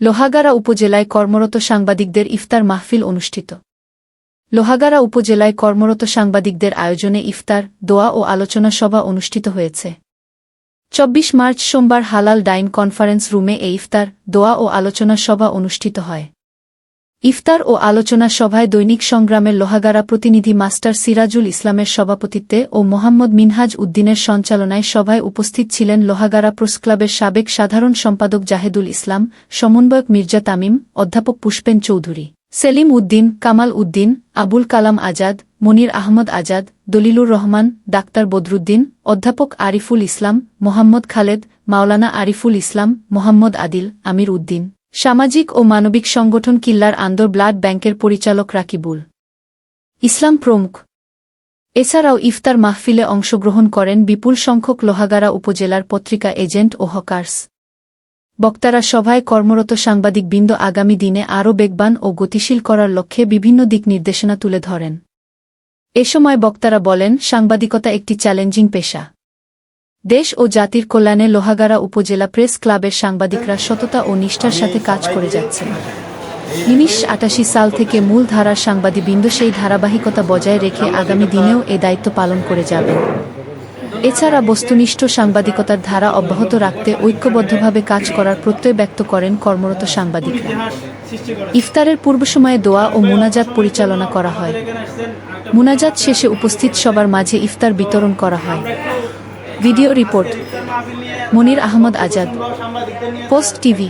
লোহাগাড়া উপজেলায় কর্মরত সাংবাদিকদের ইফতার মাহফিল অনুষ্ঠিত। লোহাগাড়া উপজেলায় কর্মরত সাংবাদিকদের আয়োজনে ইফতার, দোয়া ও আলোচনা সভা অনুষ্ঠিত হয়েছে। চব্বিশ মার্চ সোমবার হালাল ডাইন কনফারেন্স রুমে এই ইফতার, দোয়া ও আলোচনা সভা অনুষ্ঠিত হয়। ইফতার ও আলোচনা সভায় দৈনিক সংগ্রামের লোহাগাড়া প্রতিনিধি মাস্টার সিরাজুল ইসলামের সভাপতিত্বে ও মোহাম্মদ মিনহাজ উদ্দিনের সঞ্চালনায় সভায় উপস্থিত ছিলেন লোহাগাড়া প্রেসক্লাবের সাবেক সাধারণ সম্পাদক জাহেদুল ইসলাম, সমন্বয়ক মির্জা তামিম, অধ্যাপক পুষ্পেন চৌধুরী, সেলিম উদ্দিন, কামাল উদ্দিন, আবুল কালাম আজাদ, মনির আহমদ আজাদ, দলিলুর রহমান, ডাক্তার বদরুদ্দিন, অধ্যাপক আরিফুল ইসলাম, মোহাম্মদ খালেদ, মাওলানা আরিফুল ইসলাম, মোহাম্মদ আদিল, আমির উদ্দিন। সামাজিক ও মানবিক সংগঠন কিল্লার আন্দর ব্লাড ব্যাংকের পরিচালক রাকিবুল ইসলাম প্রমুখ। এছাড়াও ইফতার মাহফিলে অংশগ্রহণ করেন বিপুল সংখ্যক লোহাগাড়া উপজেলার পত্রিকা এজেন্ট ও হকার্স। বক্তারা সভায় কর্মরত সাংবাদিক সাংবাদিকবৃন্দ আগামী দিনে আরও বেগবান ও গতিশীল করার লক্ষ্যে বিভিন্ন দিক নির্দেশনা তুলে ধরেন। এ সময় বক্তারা বলেন, সাংবাদিকতা একটি চ্যালেঞ্জিং পেশা। দেশ ও জাতির কল্যাণে লোহাগাড়া উপজেলা প্রেস ক্লাবের সাংবাদিকরা সততা ও নিষ্ঠার সাথে কাজ করে যাচ্ছেন। উনিশ আটাশি সাল থেকে মূল ধারার সাংবাদিকবৃন্দ সেই ধারাবাহিকতা বজায় রেখে আগামী দিনেও এ দায়িত্ব পালন করে যাবেন। এছাড়া বস্তুনিষ্ঠ সাংবাদিকতার ধারা অব্যাহত রাখতে ঐক্যবদ্ধভাবে কাজ করার প্রত্যয় ব্যক্ত করেন কর্মরত সাংবাদিকরা। ইফতারের পূর্ব সময়ে দোয়া ও মুনাজাত পরিচালনা করা হয়। মুনাজাত শেষে উপস্থিত সবার মাঝে ইফতার বিতরণ করা হয়। Video report Monir Ahmed Azad post TV.